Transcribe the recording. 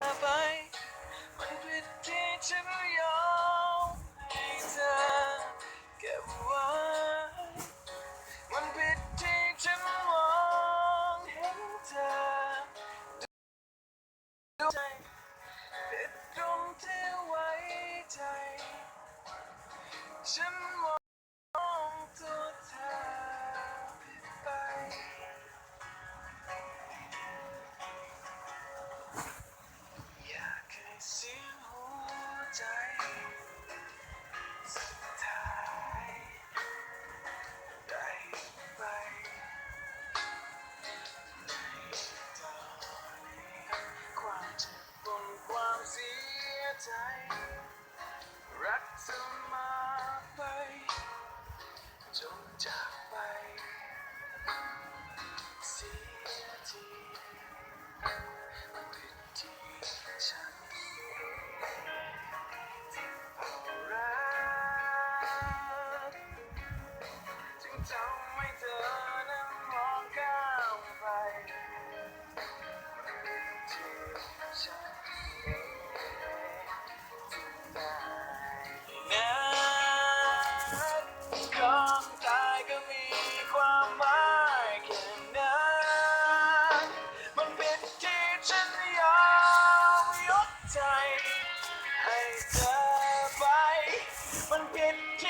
ไปมันผิดที่ฉันยอมให้เธอเก็บไว้มันผิดที่ฉันมองเห็เธอดูใจผิดตรงที่ไว้ใจฉัน time. ให้เธอไป มันผิดที่